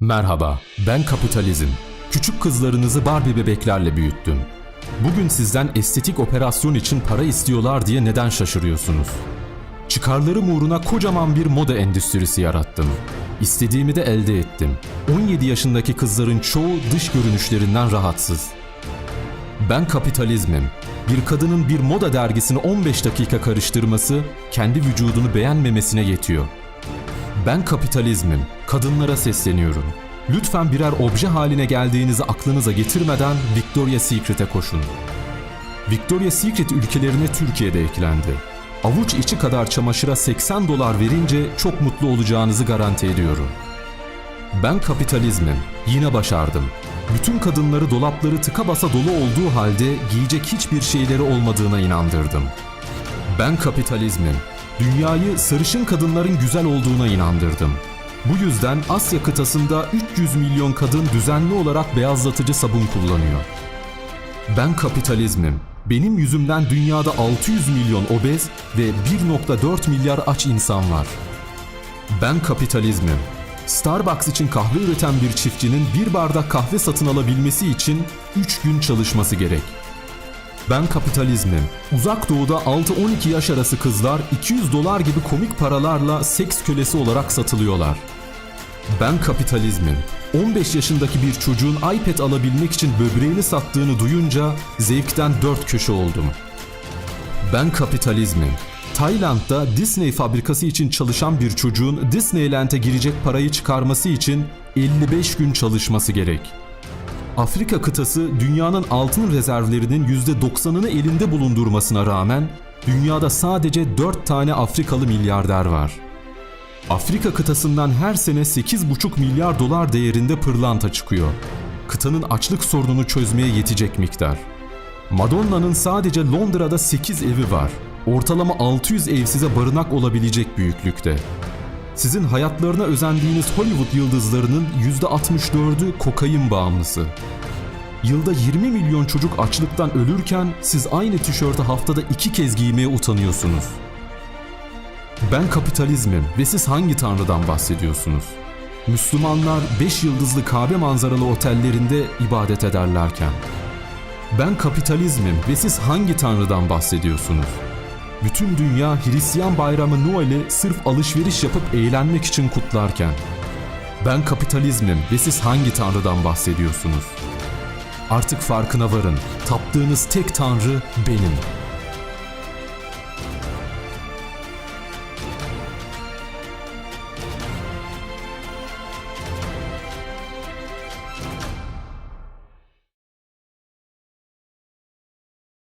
Merhaba, ben Kapitalizm. Küçük kızlarınızı Barbie bebeklerle büyüttüm. Bugün sizden estetik operasyon için para istiyorlar diye neden şaşırıyorsunuz? Çıkarlarım uğruna kocaman bir moda endüstrisi yarattım. İstediğimi de elde ettim. 17 yaşındaki kızların çoğu dış görünüşlerinden rahatsız. Ben kapitalizmim. Bir kadının bir moda dergisini 15 dakika karıştırması kendi vücudunu beğenmemesine yetiyor. Ben kapitalizmim. Kadınlara sesleniyorum. Lütfen birer obje haline geldiğinizi aklınıza getirmeden Victoria's Secret'e koşun. Victoria's Secret ülkelerine Türkiye'de eklendi. Avuç içi kadar çamaşıra 80 dolar verince çok mutlu olacağınızı garanti ediyorum. Ben kapitalizmim. Yine başardım. Bütün kadınları dolapları tıka basa dolu olduğu halde giyecek hiçbir şeyleri olmadığına inandırdım. Ben kapitalizmim. Dünyayı sarışın kadınların güzel olduğuna inandırdım. Bu yüzden Asya kıtasında 300 milyon kadın düzenli olarak beyazlatıcı sabun kullanıyor. Ben kapitalizmim. Benim yüzümden dünyada 600 milyon obez ve 1.4 milyar aç insan var. Ben kapitalizmim. Starbucks için kahve üreten bir çiftçinin bir bardak kahve satın alabilmesi için 3 gün çalışması gerek. Ben kapitalizmim. Uzak doğuda 6-12 yaş arası kızlar 200 dolar gibi komik paralarla seks kölesi olarak satılıyorlar. Ben kapitalizmim. 15 yaşındaki bir çocuğun iPad alabilmek için böbreğini sattığını duyunca zevkten dört köşe oldum. Ben kapitalizmim. Tayland'da Disney fabrikası için çalışan bir çocuğun Disneyland'e girecek parayı çıkarması için 55 gün çalışması gerek. Afrika kıtası dünyanın altın rezervlerinin %90'ını elinde bulundurmasına rağmen dünyada sadece 4 tane Afrikalı milyarder var. Afrika kıtasından her sene 8,5 milyar dolar değerinde pırlanta çıkıyor. Kıtanın açlık sorununu çözmeye yetecek miktar. Madonna'nın sadece Londra'da 8 evi var. Ortalama 600 ev size barınak olabilecek büyüklükte. Sizin hayatlarına özendiğiniz Hollywood yıldızlarının %64'ü kokain bağımlısı. Yılda 20 milyon çocuk açlıktan ölürken siz aynı tişörtü haftada iki kez giymeye utanıyorsunuz. Ben kapitalizmim ve siz hangi tanrıdan bahsediyorsunuz? Müslümanlar 5 yıldızlı kahve manzaralı otellerinde ibadet ederlerken. Ben kapitalizmim ve siz hangi tanrıdan bahsediyorsunuz? Bütün dünya Hristiyan bayramı Noel'i sırf alışveriş yapıp eğlenmek için kutlarken. Ben kapitalizmim ve siz hangi tanrıdan bahsediyorsunuz? Artık farkına varın. Taptığınız tek tanrı benim.